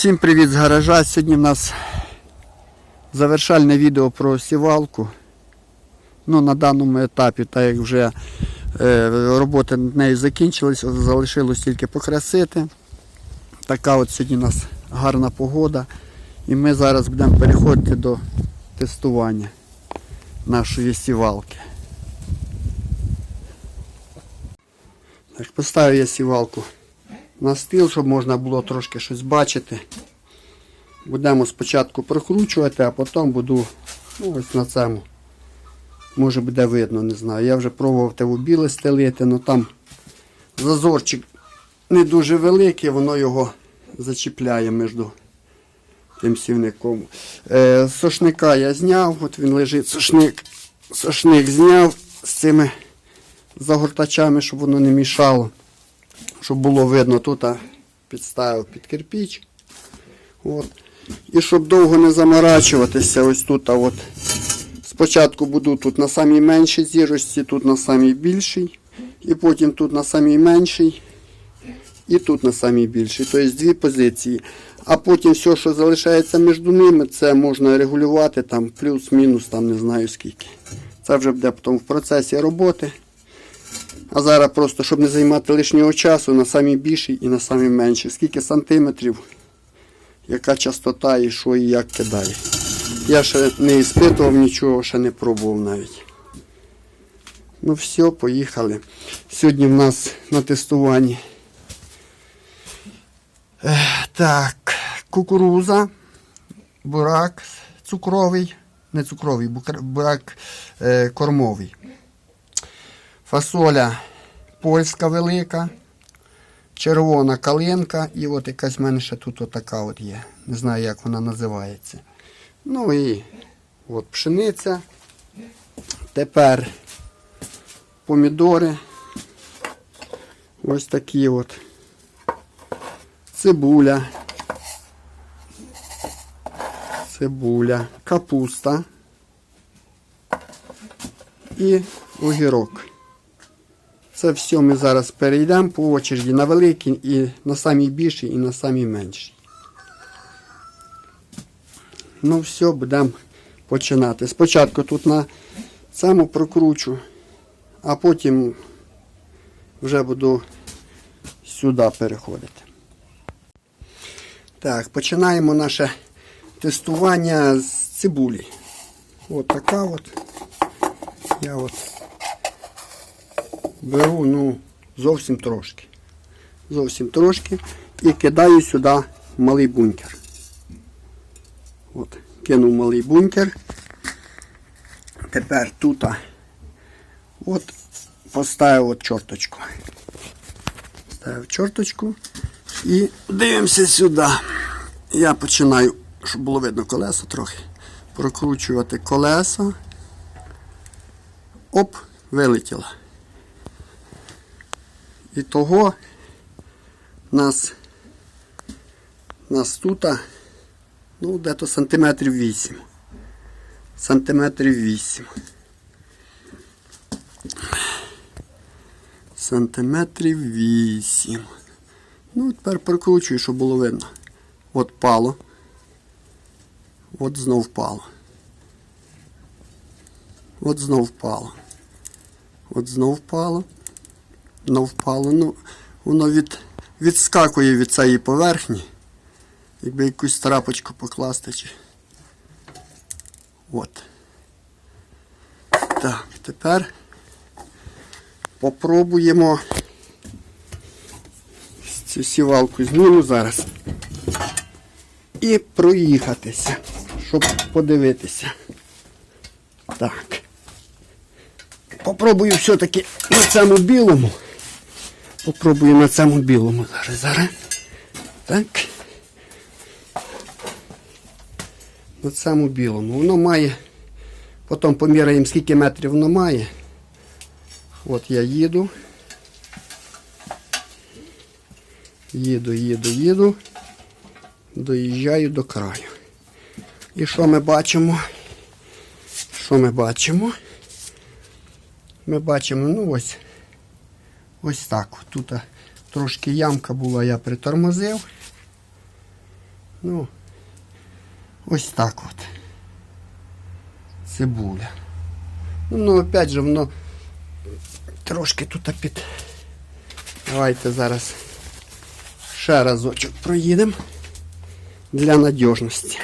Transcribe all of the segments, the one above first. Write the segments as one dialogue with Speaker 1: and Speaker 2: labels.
Speaker 1: Всім привіт з гаража. Сьогодні в нас завершальне відео про сівалку. Ну, на даному етапі, так як вже е, роботи над нею закінчились, залишилось тільки покрасити. Така от сьогодні у нас гарна погода. І ми зараз будемо переходити до тестування нашої сівалки. Так, поставив я сівалку на стіл, щоб можна було трошки щось бачити. Будемо спочатку прокручувати, а потім буду ну, ось на цьому. Може буде видно, не знаю. Я вже пробував те біле стелити, але там зазорчик не дуже великий, воно його зачіпляє між тим сівником. Е, сошника я зняв, от він лежить, сошник, сошник зняв з цими загортачами, щоб воно не мішало щоб було видно, тут підставив під кирпіч. От. І щоб довго не заморачуватися, ось тут. от. Спочатку буду тут на самій меншій зірочці, тут на самій більшій, і потім тут на самій меншій, і тут на самій більшій. Тобто дві позиції. А потім все, що залишається між ними, це можна регулювати там плюс-мінус, там не знаю скільки. Це вже буде потім в процесі роботи. А зараз просто, щоб не займати лишнього часу, на самі більші і на самі менші. Скільки сантиметрів, яка частота і що і як кидає. Я ще не іспитував нічого, ще не пробував навіть. Ну все, поїхали. Сьогодні в нас на тестуванні. Так, кукуруза, бурак цукровий, не цукровий, бурак е, кормовий. Фасоля польська велика, червона калинка і от якась ще тут отака от є. Не знаю, як вона називається. Ну і от пшениця. Тепер помідори. Ось такі от. Цибуля. Цибуля, капуста і огірок. Це все ми зараз перейдемо по очереді на великий і на самий більший і на самий менший. Ну все, будемо починати. Спочатку тут на цьому прокручу, а потім вже буду сюди переходити. Так, починаємо наше тестування з цибулі. От така от. Я от беру ну, зовсім трошки. Зовсім трошки і кидаю сюди малий бункер. От, кинув малий бункер. Тепер тут от поставив от чорточку. Ставив чорточку і дивимося сюди. Я починаю, щоб було видно колеса трохи, прокручувати колеса. Оп, вилетіло. І того нас, нас тут, ну, дето сантиметрів 8. Сантиметрів 8. Сантиметрів 8. Ну, тепер прокручую, щоб було видно. От пало. От знов впало. От знов впало. От знов впало. Воно впало. Ну, воно від, відскакує від цієї поверхні. Якби якусь трапочку покласти. Чи... От. Так, тепер попробуємо цю сівалку зніму зараз. І проїхатися, щоб подивитися. Так. Попробую все-таки на цьому білому. Попробую на цьому білому зараз. Зараз. Так. На цьому білому. Воно має. Потім поміряємо, скільки метрів воно має. От я їду. Їду, їду, їду. Доїжджаю до краю. І що ми бачимо? Що ми бачимо? Ми бачимо, ну ось. Ось так. Тут трошки ямка була, я притормозив. Ну, ось так от. Цибуля. Ну, ну опять же, воно трошки тут під. Давайте зараз ще разочок проїдемо для надіжності.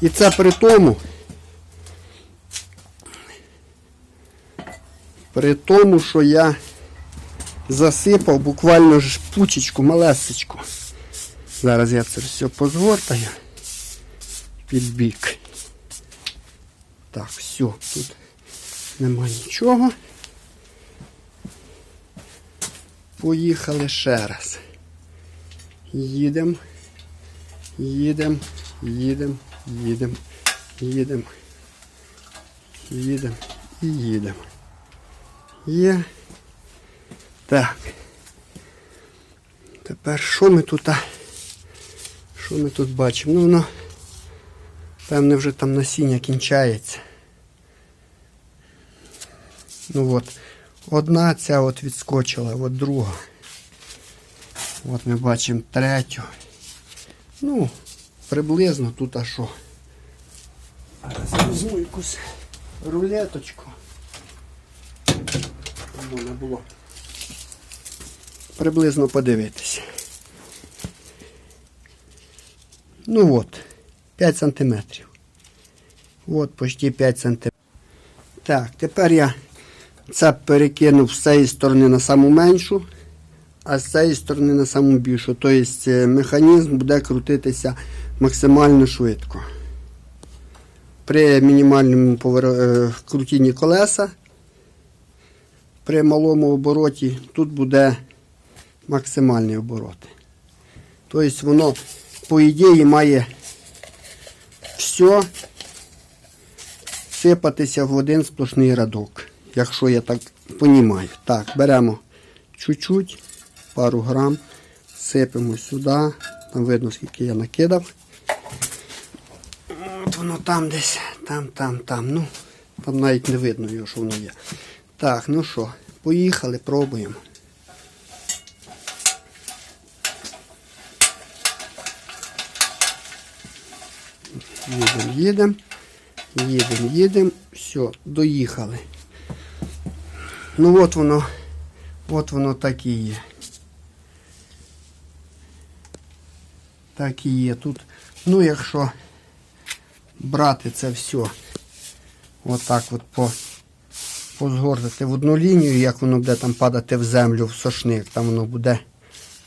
Speaker 1: І це при тому, при тому, що я засипав буквально ж пучечку, малесечку. Зараз я це все позгортаю під бік. Так, все, тут нема нічого. Поїхали ще раз. Їдемо, їдемо, їдемо, їдемо, їдемо, їдемо і їдемо. Є. Так. Тепер що ми тут? Що ми тут бачимо? Ну воно, певне, вже там насіння кінчається. Ну от, одна ця от відскочила, от друга. От ми бачимо третю. Ну, приблизно тут а що. Зараз візьму якусь рулеточку. Воно не було. Приблизно подивитися. Ну от, 5 сантиметрів. От почти 5 сантиметрів. Так, тепер я це перекинув з цієї сторони на саму меншу, а з цієї сторони на саму більшу. Тобто е, механізм буде крутитися максимально швидко. При мінімальному повер- е, крутінні колеса, при малому обороті, тут буде максимальний оборот. Тобто воно, по ідеї, має все сипатися в один сплошний радок, якщо я так розумію. Так, беремо чуть-чуть, пару грам, сипемо сюди. Там видно, скільки я накидав. От воно там десь, там, там, там. Ну, там навіть не видно що воно є. Так, ну що, поїхали, пробуємо. Їдемо, їдемо. Їдемо, їдемо. Все, доїхали. Ну от воно, от воно так і є. Так і є. Тут, ну якщо брати це все, отак от по, позгортати в одну лінію, як воно буде там падати в землю, в сошник, там воно буде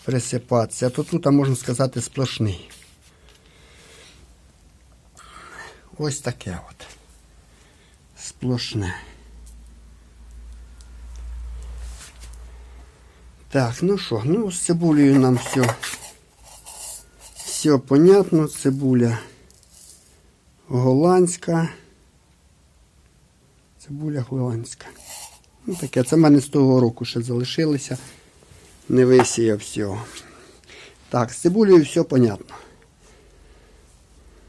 Speaker 1: присипатися, то тут, можна сказати, сплошний. Ось таке от. Сплошне. Так, ну що, ну з цибулею нам все. Все понятно, цибуля голландська. Цибуля голландська. Ну таке, це в мене з того року ще залишилося. Не висіяв всього. Так, з цибулею все понятно.